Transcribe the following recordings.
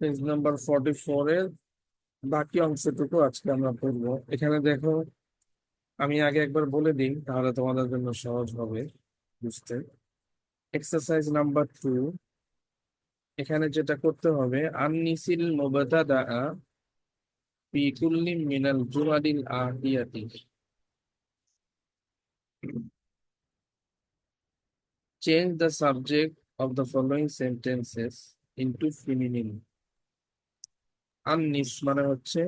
Page number forty four এর বাকি অংশটুকু আজকে আমরা পড়ব। এখানে দেখো, আমি আগে একবার বলে দিই, তাহলে তোমাদের জন্য সহজ হবে, বুঝতে। এক্সারসাইজ নাম্বার টু এখানে যেটা করতে হবে, আননিসিল মুবতাদা ফি কুল্লি মিনাল জুমালিল আতিয়াতি Change the subject of the following sentences into feminine. আননিস মানে হচ্ছে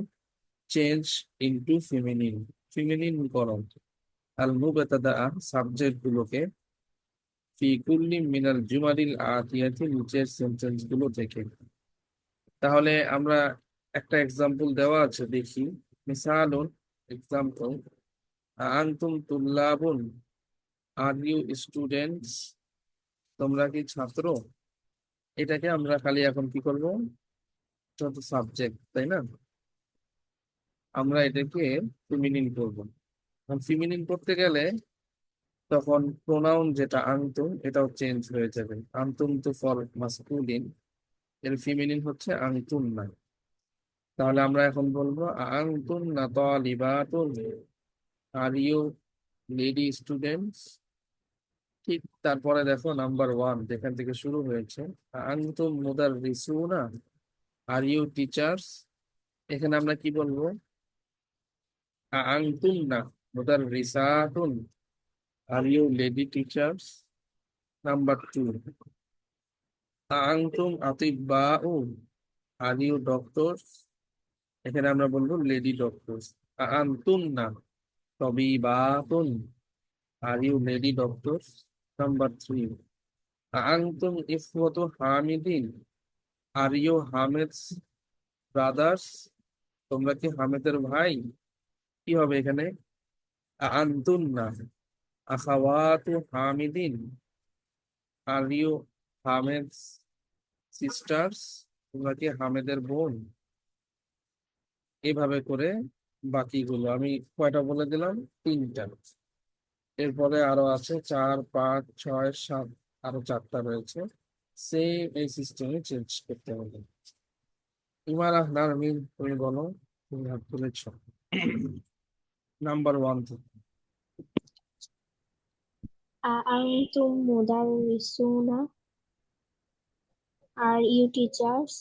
চেঞ্জ ইনটু ফিমিনিন ফিমিনিন করণ আল মুবতাদা সাবজেক্ট গুলোকে ফি কুল্লি মিনাল জুমালিল আতিয়াতি নিচের সেন্টেন্সগুলো থেকে তাহলে আমরা একটা এক্সাম্পল দেওয়া আছে, দেখি। মিসালুন এক্সাম্পল আনতুম তুল্লাবুন আর ইউ স্টুডেন্টস তোমরা কি ছাত্র? এটাকে আমরা খালি এখন কি করব? যত সাবজেক্ট তাই না? আমরা এটাকে ফিমিনিন করব। ফিমিনিন করতে গেলে তখন প্রোনাউন যেটা আনতুম এটাও চেঞ্জ হয়ে যাবে। আনতুম তো ফর মাসকুলিন এর ফিমিনিন হচ্ছে আনতুম না। তাহলে আমরা এখন বলব আনতুম না তালিবাতুন আর ইউ লেডি স্টুডেন্টস ঠিক তারপরে দেখো নাম্বার ওয়ান যেখান থেকে শুরু হয়েছে। আনতুম মুদাররিসুনা। আর ইউ টিচার্স এখানে আমরা কি বলব? আনতুম না মুদাররিসাতুন are you lady teachers number two আনতুম আতিব্বাউ আর ইউ ডক্টরস এখানে আমরা বলব লেডি ডক্টরস আনতুম না, তবিবাতুন। Are you lady doctors number three আনতুম ইফওয়াতু হামিদিন। আর ইউ হামিদস ব্রাদার্স তোমরা কি হামিদের ভাই? কি হবে এখানে? আনতুন না আখাওয়াতু হামিদিন। আর ইউ হামিদস সিস্টার্স তোমরা কি হামিদের বোন? এভাবে করে বাকিগুলো, আমি কয়টা বলে দিলাম? তিনটা। এরপরে আরও আছে, চার, পাঁচ, ছয়, সাত, আরও চারটা রয়েছে। সেম এই সিস্টেমে চেঞ্জ করতে হবে ইমার আহনার মিম তুমি বলো তুমি তুলেছ। নাম্বার ওয়ান থেকে আনতুম মুদাররিসুনা আর ইউ টিচার্স?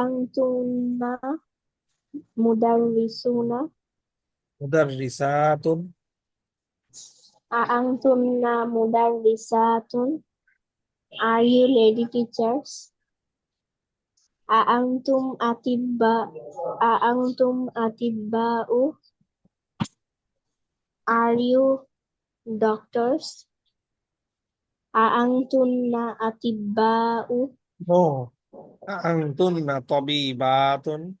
আনতুনা মুদাররিসুনা মুদাররিসাতুন أأنتمنا tun? Are you lady teachers? Aantum atibba Aantum atibba'u Are you doctors? Aang Aantunna atibba'u No. Aantunna tabibatun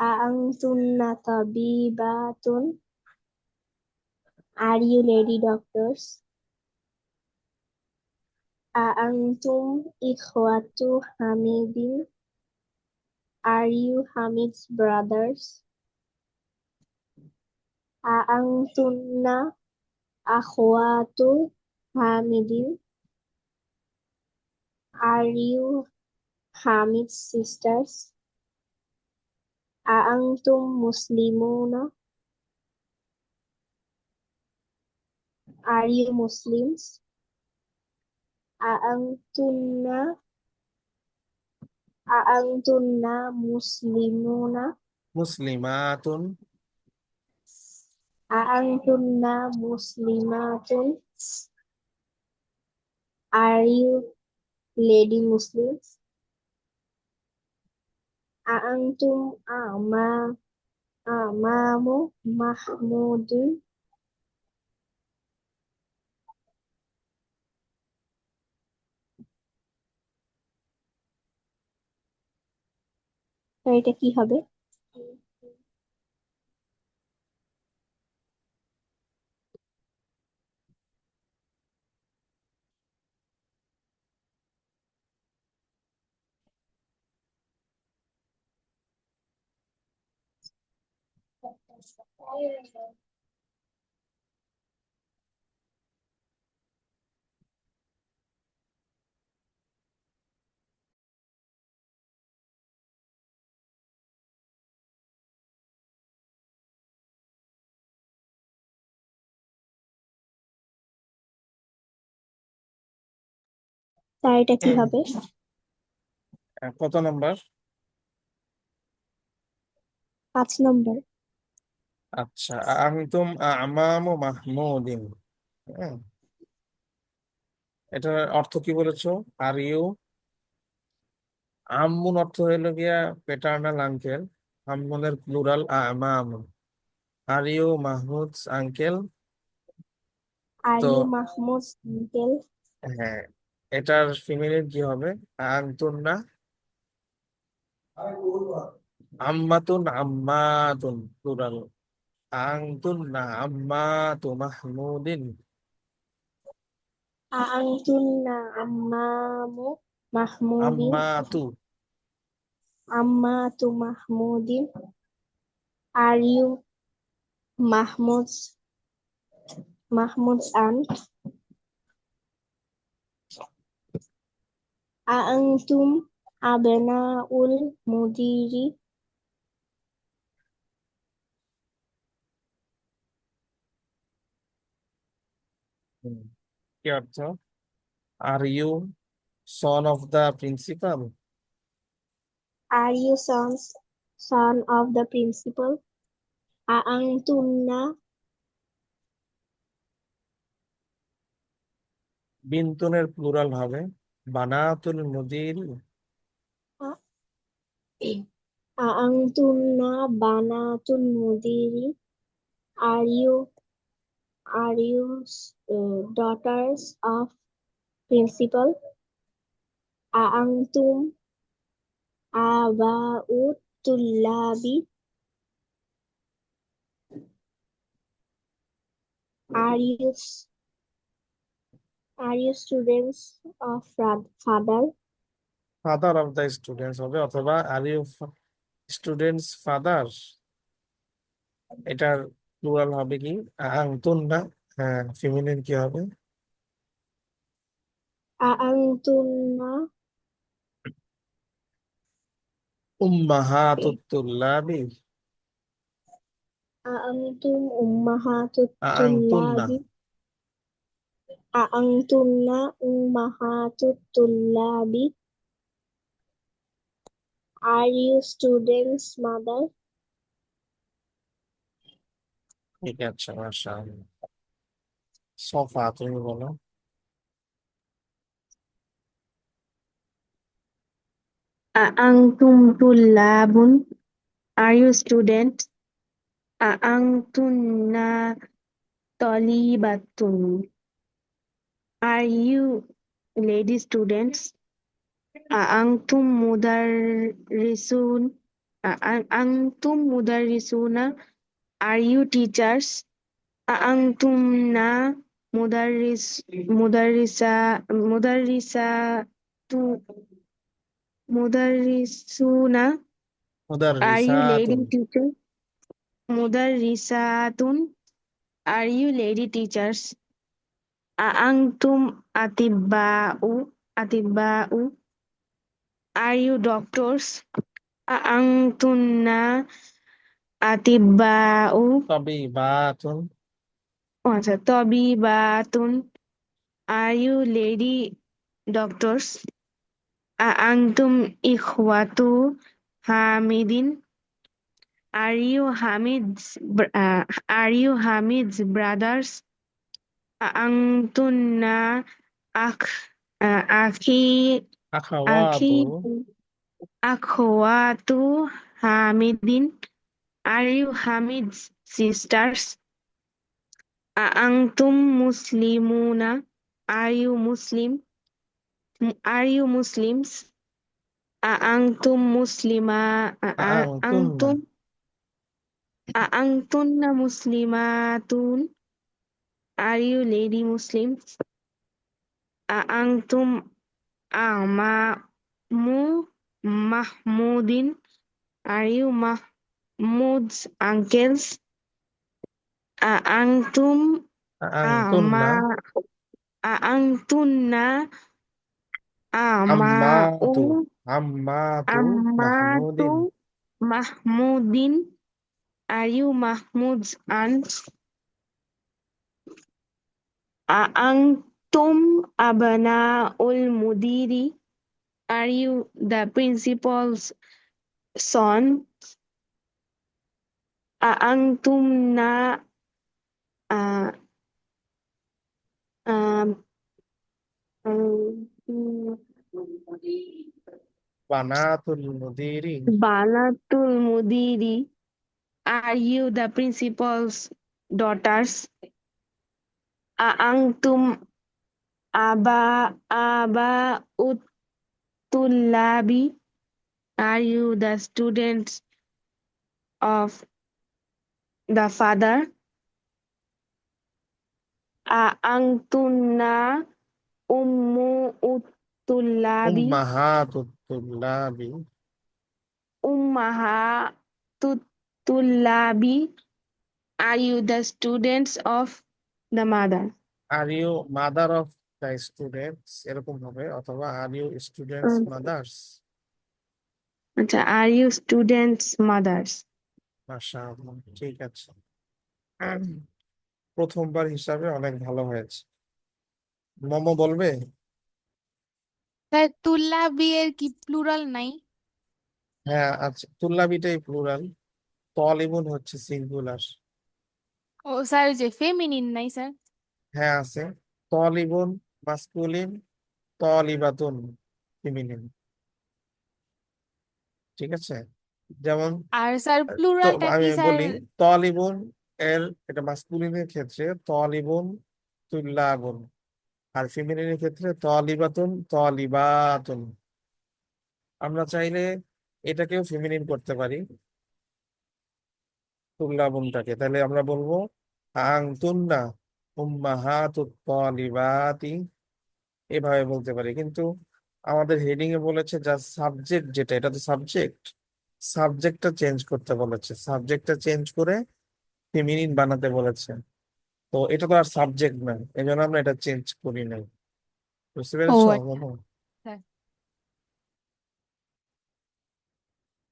Aantunna tabibatun Are you lady doctors? أأنتم إخوة حميد Are you Hamid's brothers? أأنتن أخوات حميد Are you Hamid's sisters? أأنتم مسلمون Are you Muslims? aung tunna muslimuna? Muslimatun. Aantunna muslimatun? Are you lady Muslims? Aantum ama amamu Mahmudun? তো এটা কি হবে Thank you. Sir এটা কি হবে? কত number? পাঁচ নম্বর। আচ্ছা আনতুম আমামু মাহমুদিন হ্যাঁ? এটার অর্থ কি বলেছ? Are you? আম্মুন অর্থ হইল গিয়া পেটার্নাল আঙ্কেল আম্মুনের প্লুরাল আমামুন are you Mahmud uncle are তো ইউ মাহমুদ আঙ্কেল হ্যাঁ। এটার ফিমেলিন কি হবে? আনতুন না? আম্মাতুন আম্মাতুন প্লুরাল আনতুন না আম্মাতু মাহমুদিন। আআনতুন্না আম্মামু মাহমুদিন। আম্মাতু। আম্মাতু মাহমুদিন। আর ইউ মাহমুদ মাহমুদ আন্ট আআনতুম আবনাউল মুদিরি কি অর্থ are you son of the principal Are you sons son of the principal? আআনতুন্না বিন্তুনের প্লুরাল হবে। বানাতুল মুদির আআনতুন্না বানাতুল মুদিরি Are you are you uh, daughters of principal? আআনতুম আবাউ তুল্লাবি You students of fa- father? Father of the students হবে অথবা আর ইউ স্টুডেন্টস ফাদার এটার প্লুরাল হবে কি? আংতুন না? হ্যাঁ ফিমিনিন কি হবে? আআনতুন্না উম্মাহাতুত তুল্লাবি আআনতুম উম্মাহাতুত তুল্লাবি আআনতুন্না উম্মাহাতুত তুল্লাবি Are you students mother? ঠিক আছে মাশাআল্লাহ সফা তুমি বলো أأنتم طلاب Are you student أأنتن طالبات Are you lady students? أأنتم مدرسون أأنتم مدرسون Are you teachers? أأنتمنا مدرس مدرسة مدرسة مدرسون Are you lady teacher? مدرسات Are you lady teachers? আংতুম আতিব্বা উ আতিব্বা উ আর ইউ ডক্টরস আংতুন না আতিব্বা ইউ লেডি ডক্টরস আংতুম ইখওয়াতু হামিদিন are you Hamid are you Hamid brothers Hamid's brothers? Antunna akh uh, akhi আখাওয়াতু akhi akhwatu Hamidin. Are you Hamid's sisters? Antum Muslimuna. Are you Muslim? Are you Muslims? Antum Muslima. আআনতুন্না Antum Aantunna muslimatun? Are you lady Muslims? Antum Amamu Mahmudin? Are you Mahmud's uncles? Antum Ama Antunna Amatu Amatu Mahmudin? Are you Mahmud's aunts? Antum Abana ul Mudiri, Are you the principal's son? أأنتم na uh, um, Banatul Mudiri. Banatul Mudiri. Are you the principal's daughters? aangtum aba aba utulabi are you the students of the father? aangtunna ummu utulabi ummahatutulabi ummahatutulabi are you the students of the mother? Are you mother of the students এরকম হবে অথবা are you students. Mother's আচ্ছা আর you students mother's মাশাআল্লাহ ঠিক আছে। প্রথমবার হিসাবে অনেক ভালো হয়েছে। মমো বলবে? স্যার তুল্লাবি এর কি প্লুরাল নাই? হ্যাঁ আচ্ছা তুল্লাবিটাই প্লুরাল তলিবুন হচ্ছে সিঙ্গুলার ও স্যার যে ফেমিনিন নাই স্যার? হ্যাঁ আছে। তলিবুন মাসকুলিন তলিবাতুন ফিমিনিন ঠিক আছে? যেমন আর স্যার প্লুরালটা আমি কি স্যার? বলি তলিবুন এর এটা মাসকুলিনের ক্ষেত্রে তলিবুন তুল্লাবুন আর ফিমিনিনের ক্ষেত্রে তলিবাতুন তলিবাতুন আমরা চাইলে এটাকেও ফেমিনিন করতে পারি। তুল্লাবুনটাকে তাহলে আমরা বলব আংতুন্না উম্মাহাতুত তলিবাতি এভাবে বলতে পারি। কিন্তু আমাদের হেডিং এ বলেছে যা সাবজেক্ট যেটা এটা তো সাবজেক্ট সাবজেক্টটা চেঞ্জ করতে বলেছে। সাবজেক্টটা চেঞ্জ করে ফেমিনিন বানাতে বলেছে। তো এটা তো আর সাবজেক্ট না। এই জন্য আমরা এটা চেঞ্জ করি নাই। বুঝতে পেরেছ? আচ্ছা।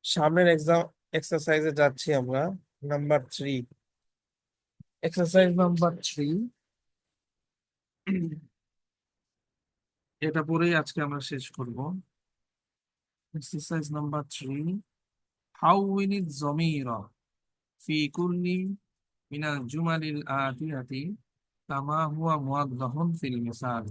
সামনের এক্সাম এক্সারসাইজে যাচ্ছি আমরা। Number three exercise number three এটা পরেই আজকে আমরা শেষ করব। এক্সারসাইজ নাম্বার থ্রি হাউ উইন ইজ জমিরা ফি কুল্লি মিনাল জুমালিল আতিয়াতি কামা হুয়া মুয়াদ্দাহুন ফিল মিসাল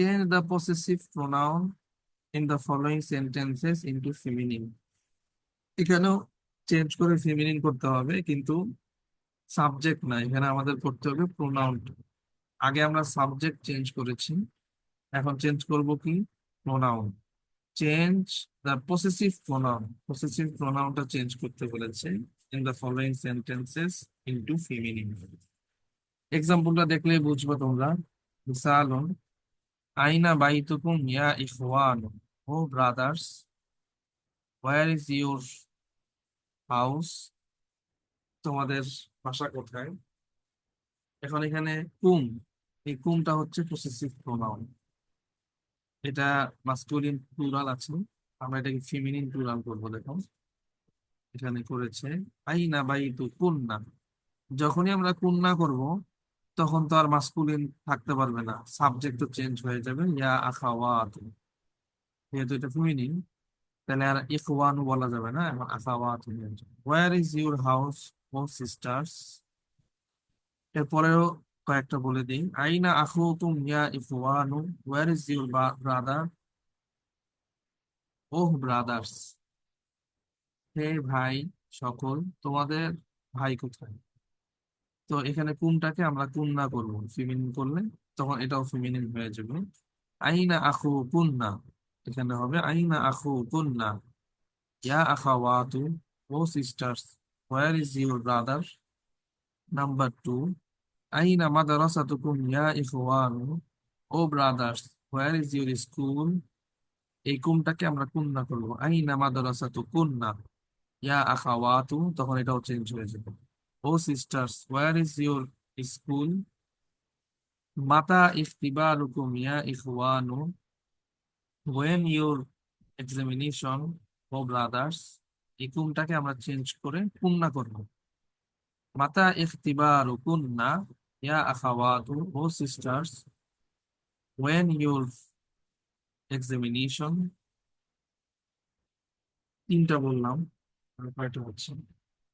Change the possessive pronoun in the following sentences into feminine. এখানেও চেঞ্জ করে ফেমিনিন করতে হবে, কিন্তু সাবজেক্ট না, এখানে আমাদের করতে হবে প্রোনাউন আগে আমরা সাবজেক্ট চেঞ্জ করেছি, এখন চেঞ্জ করব কি? Pronoun change the possessive pronoun possessive প্রোনাউনটা change করতে বলেছে in the following sentences into feminine এক্সাম্পলটা দেখলে বুঝবে তোমরা। মিসালুন আইনা বাইতুকুম ইয়া Ikhwan O brothers where is your house তোমাদের বাসা কোথায়? এখন এখানে কুম, এই কুমটা হচ্ছে পসেসিভ প্রোনাউন এটা মাস্কুলিন প্লুরাল আছে। আমরা এটাকে ফিমিনিন প্লুরাল করব দেখো। এখানে করেছে, আইনা বাইতু কুন্না যখনই আমরা কুন্না করব তখন তো আর মাস্কুলিন থাকতে পারবে না। সাবজেক্ট তো চেঞ্জ হয়ে যাবে। ইয়া আখাওয়াত। যেহেতু এটা ফিমিনিন তাহলে আর ইখওয়ানু বলা যাবে না, এখন আখাওয়াত হয়ে where is your house O sisters এরপরেও কয়েকটা বলে দিই। আইনা আখুকুম ইয়া ইখওয়ানু? Where is your brother O brothers হে ভাই, সকল, তোমাদের ভাই কোথায়? তো এখানে কুমটাকে আমরা কুন্না করব? ফিমিনিন করলে তখন এটাও ফিমিনিন হয়ে যাবে। আইনা আখু কুন্না, এখানে হবে আইনা আখু কুন্না। ইয়া আখাওয়াতু O sisters, where is your brother? Number two, আইনা মাদ্রাসাতুকুম, ইয়া ইখওয়ানু O brothers, where is your school? এই কুমটাকে আমরা কুন্না করব। আইনা মাদ্রাসাতু কুন্না ইয়া আখাওয়াতু, তখন এটাও চেঞ্জ হয়ে যাবে। O sisters where is your school মাতা ইফতিবারুকুম ইয়া ইখওয়ানু when your examination O brothers এই কুমটাকে আমরা চেঞ্জ করে কুন্না করব? মাতা কুন্না ইয়া আখাওয়াতু O sisters when your examination তিনটা বললাম কয়টা হচ্ছে?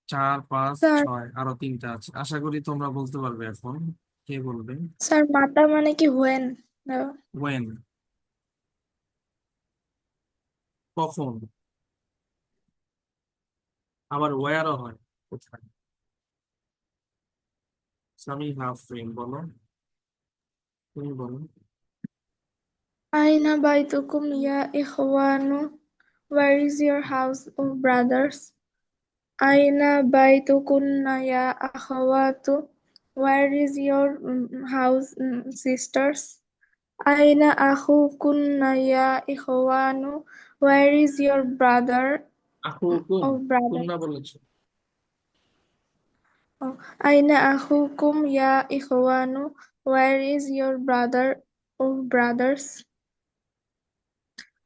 চার পাঁচ স্যার। ছয় আরও তিনটা আছে। আশা করি তোমরা বলতে পারবে এখন। কে বলবে? স্যার মাতা মানে কি হোয়েন when? কখন? আবার ওয়ারও হয়। কোথায়? সামি হাফ ফ্রেম বলো। তুমি বলো। আইনা বাইতুকুম ইয়া ইখওয়ানু Where is your house of brothers? Aina baitukunna ya akhawatu? Where is your mm, house mm, sisters? Aina akhukunna ya ikhwanu? Where is your brother আখুকুম of brother? তোমরা বলেছো Oh, Aina akhukum ya ikhwanu? Where is your brother of brothers?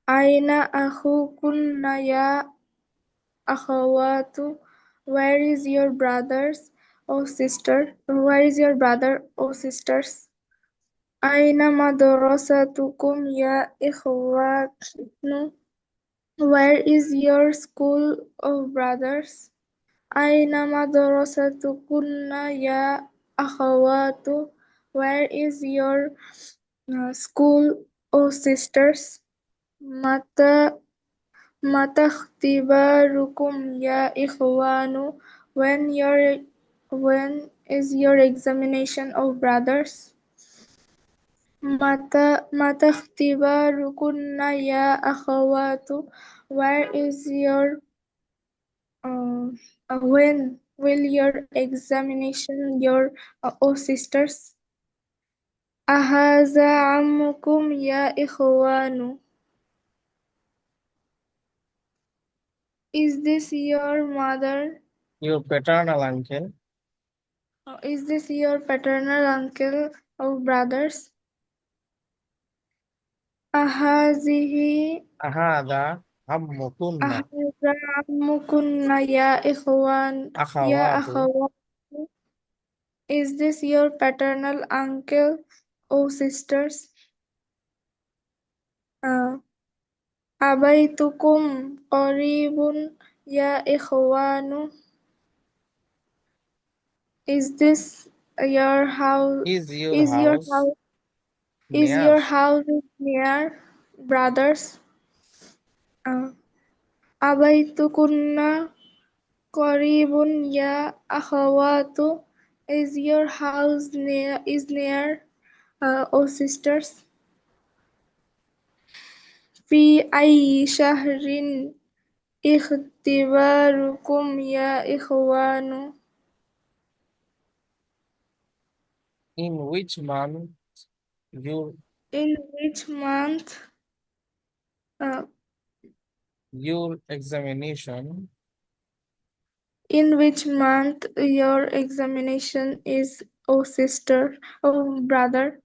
Aina akhukunna ya akhawatu? Where is your brothers or sister? Where is your brother or sisters? Aina madrasatukum ya ikhwanu? Where is your school of brothers? Aina madrasatukunna ya akhawatu? Where is your uh, school of sisters? Mata mata ikhtibarukum ya ikhwanu? When your when is your examination of brothers? Mata mata ikhtibarukunna ya akhawatu? Where is your uh, when will your examination your uh, oh sisters? Ahaza ammukum ya ikhwanu? Is this your mother? Your paternal uncle. Uh, Is this your paternal uncle or brothers? أهذه هذا عمكن أهذا عمكن يا إخوان يا أخوات أخوات Is this your paternal uncle or sisters? Uh, Is this your house? is your Is your house house is near your house near brothers? Uh, abaitukunna qaribun ya akhawatu? Is your house near is near uh, or sisters? في أي شهر اختباركم يا إخوان in which month your In which month uh, your examination in which month your examination is, O sister, O brother?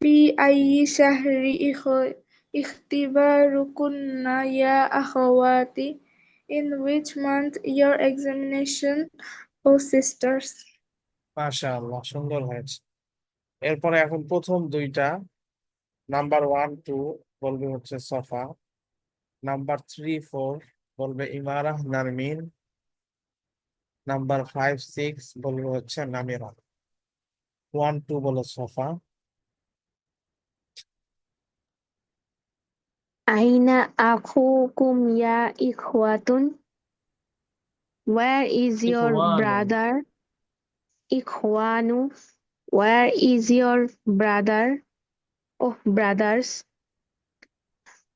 في أي شهر إخ- اختباركن يا أخواتي? In which month your examination, O sisters? মাশাআল্লাহ সুন্দর হয়েছে এরপরে এখন প্রথম দুইটা number one two বলবে হচ্ছে Safa number three four বলবে Imarah Narmin number five six বলবে হচ্ছে নামিরা ওয়ান টু বলো Safa Aina akhukum ya ikhwatun? Where is your Ikhwanu. brother? Ikhwanu. Where is your brother? Oh, brothers.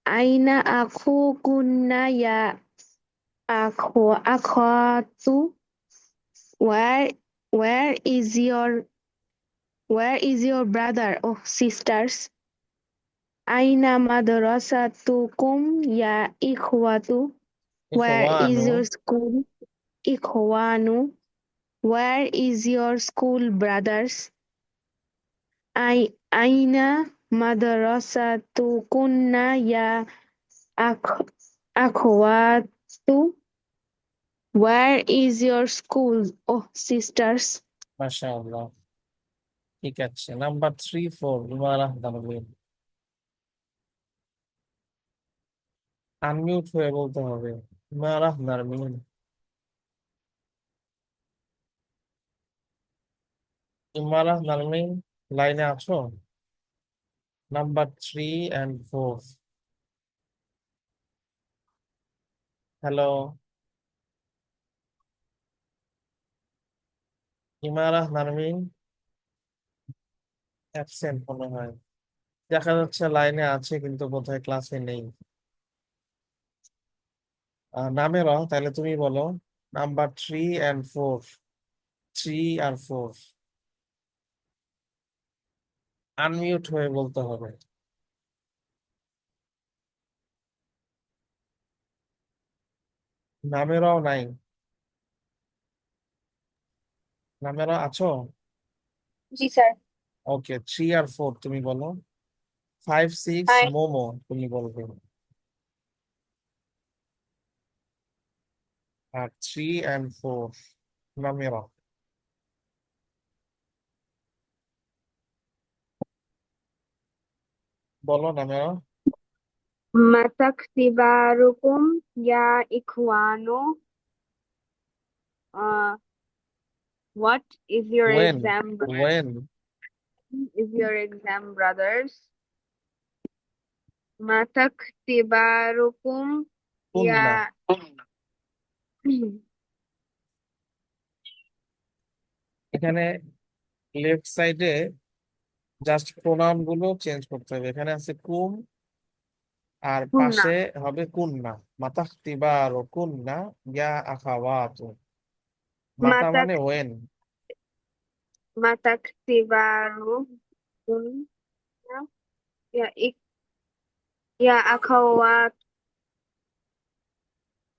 Aina akhukunna ya akhu akhwatu. Where where is your where is your brother? Oh, sisters. Aina madrasatukum ya ikhwatu? Where is ইখওয়ানু your school? Ikhwanu. Where is your school, brothers? I aina madrasatukunna ya akh akhwat Where is your school? Oh, sisters. মাশাআল্লাহ ঠিক আছে number three four Imarah Tanvir unmute হয়ে বলতে হবে। ইমারাহ নারমিন ইমারাহ নারমিন লাইনে আছো? Number three and four hello Imara Narmin absent মনে হয়। দেখা যাচ্ছে লাইনে আছে, কিন্তু বোধহয় ক্লাসে নেই। আহ, নামের তাহলে তুমি বলো number three and four three R four unmute হয়ে বলতে হবে। নামেরাও নাই। নামেরা আছো? জি স্যার। ওকে থ্রি আর ফোর তুমি বলো। ফাইভ সিক্স মোমো তুমি বলবে uh, 3 and 4 Namira. বলো নামেরা মাতাকসিবারুকুম ইয়া ikwano. uh what is your when? exam brother? when is your exam brothers Matak mataktibarukum ya এখানে লেফট সাইডে জাস্ট প্রোনাউনগুলো চেঞ্জ করতে হবে। এখানে আছে কুম আর পাশে হবে কুন্না মাতা তিবার ও কুন্না ইয়া আখাওয়াত। মাতা মানে ওয়েন মাতা ইয়া আখাওয়াত।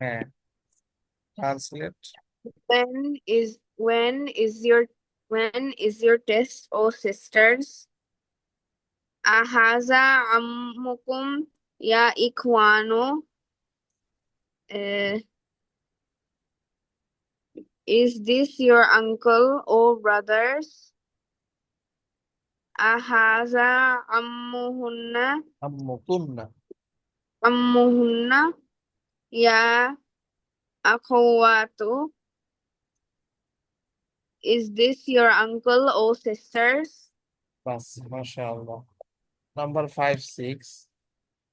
হ্যাঁ। translate. When is when is your when is your test, oh sisters? Ahaza ammukum ya ikwano. Eh, is this your uncle, oh brothers? Ahaza ammuhunna. Ammukunna. Ammuhunna. Ya akhawatu. Is this your uncle or sisters? Bas, mashallah. Number five, six.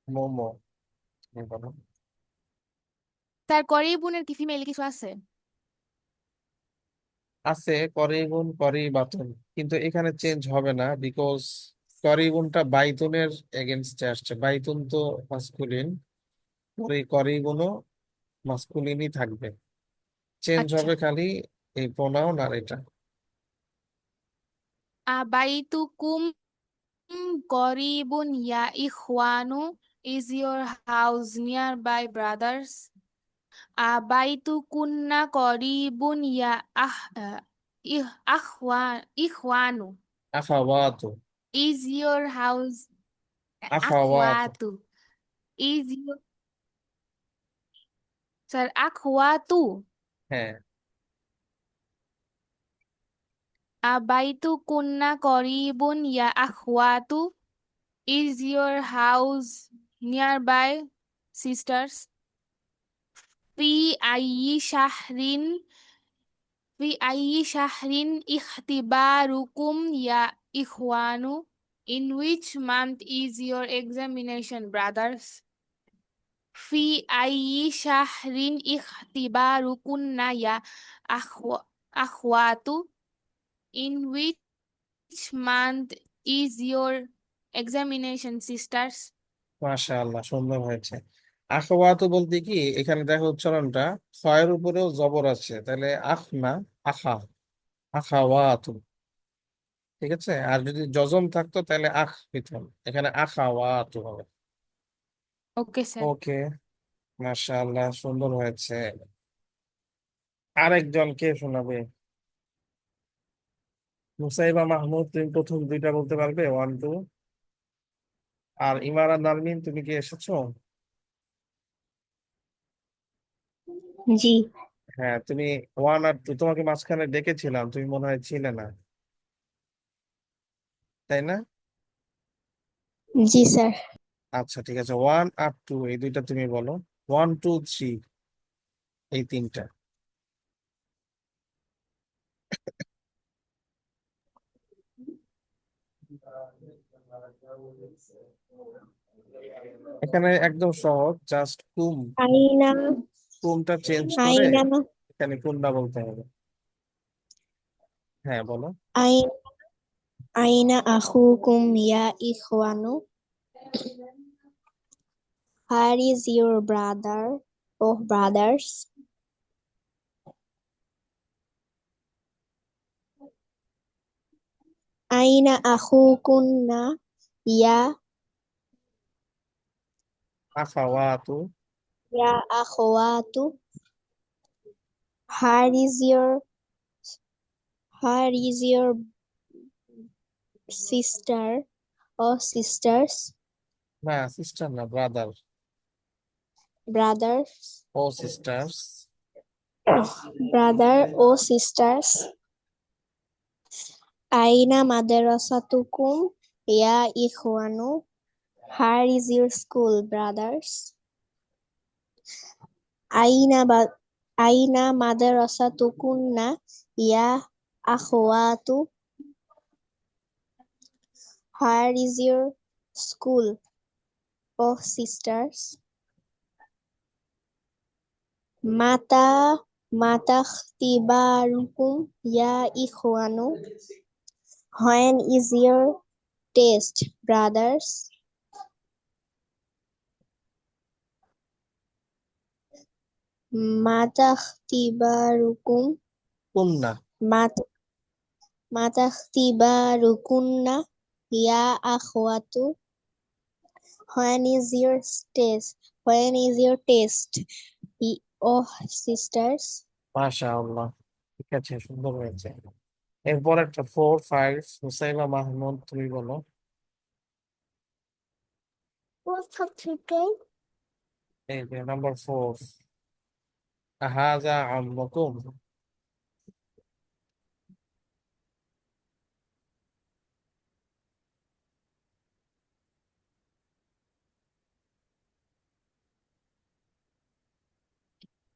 Momo. তার করিব বোনের কি female কিছু আছে আছে করিবুন করিবাতুন কিন্তু এখানে change হবে না বিকজ করিবুনটা বাইতুনের এগেনস্টে আসছে বাইতুন তো মাস্কুলিন করি করিবুনও মাস্কুলিনই থাকবে। চেঞ্জ আচ্ছা। হবে খালি এই প্রোনাউন আর এটা। আবাইতুকুম করিবুন ইয়া ইখওয়ানু is your house nearby brothers? আবাইতুকুন্না করিবুন ইয়া আহ ইহ আখওয়ান ইখওয়ানু। আখাওয়াতু is your house আখাওয়াতু আখওয়াতু। Is স্যার আখওয়া তু হ্যাঁ আবাইতু কুন্না করিবুন ইয়া আখওয়াতু is your house near by sisters ফি আইয়ি শাহরিন ফি আইয়ি শাহরিন ইখতিবারুকুম ইয়া ইখওয়ানু in which month is your examination brothers fi ayyi syahrin ikhtibarukunna ya akhwatu, in which month is your examination, sisters? মাশাআল্লাহ, সুন্দর হয়েছে। আখওয়াতু বলতে কি, এখানে দেখো উচ্চারণটা খয়ের উপরেও জবর আছে, তাহলে আখ না আখা, আখাওয়াতু, ঠিক আছে? আর যদি যজম থাকতো, তাহলে আখ হইতাম এখানে আখাওয়াতু হবে। Okay sir ওকে মাশাআল্লাহ সুন্দর হয়েছে। আরেকজন কে শোনাবে। মুসাইবা মাহমুদ তুমি প্রথম দুইটা বলতে পারবে? ওয়ান টু আর ইমারা নারমিন তুমি কি এসেছ? জি। হ্যাঁ তুমি ওয়ান আর টু তোমাকে মাঝখানে ডেকেছিলাম তুমি মনে হয় ছিলে না। তাই না? জি স্যার। আচ্ছা ঠিক আছে। ওয়ান আর টু এই দুইটা তুমি বলো। ওয়ান টু থ্রি এই তিনটা। এখানে একদম সহজ জাস্ট কুম। আইনা কুমটা চেঞ্জ করে আইনা এখানে কুন্ডা বলতে হবে। হ্যাঁ বলো। আইন আইনা আখুকুম ইয়া ইখওয়ানু। Where is your brother or brothers? আইনা আখুকুন্না ইয়া আখাওয়াতু ইয়া আখওয়াতু Where is your Where is your sister or sisters, না সিস্টার না brother Brothers, O sisters brother or sisters? Aina madrasatukum ya ikhwanu? Where is your school, brothers? Aina ba Aina madrasatukunna ya akhwatu? Where is your school, oh sisters? Ikhtibarukum ya ikhwanu? When is your test, brothers? Mata ikhtibarukum কুন্না mat mata ikhtibarukunna ya akhwatu? When is your test? When is your test, sisters? মাশাআল্লাহ। ঠিক আছে সুন্দর হয়েছে। এরপর একটা four five হুসাইবা Mahmud তুমি বলো। What's up today? এই যে নাম্বার ফোর আহাজা আম্মুকুম।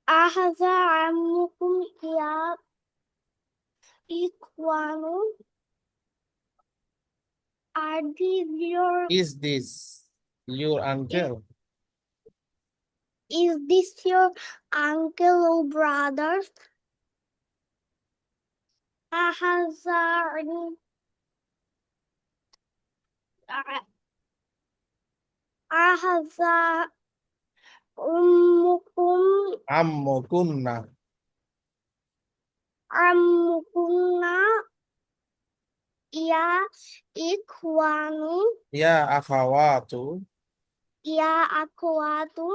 أحذا عمكم يا Are these your... Is this your uncle? Is this your uncle or brother? أحذا أحذا উম্মুকুম আম্মুকুন্না। আম্মুকুন্না। ইয়া ইখওয়ানু। ইয়া আখাওয়াতু। ইয়া আখাওয়াতু।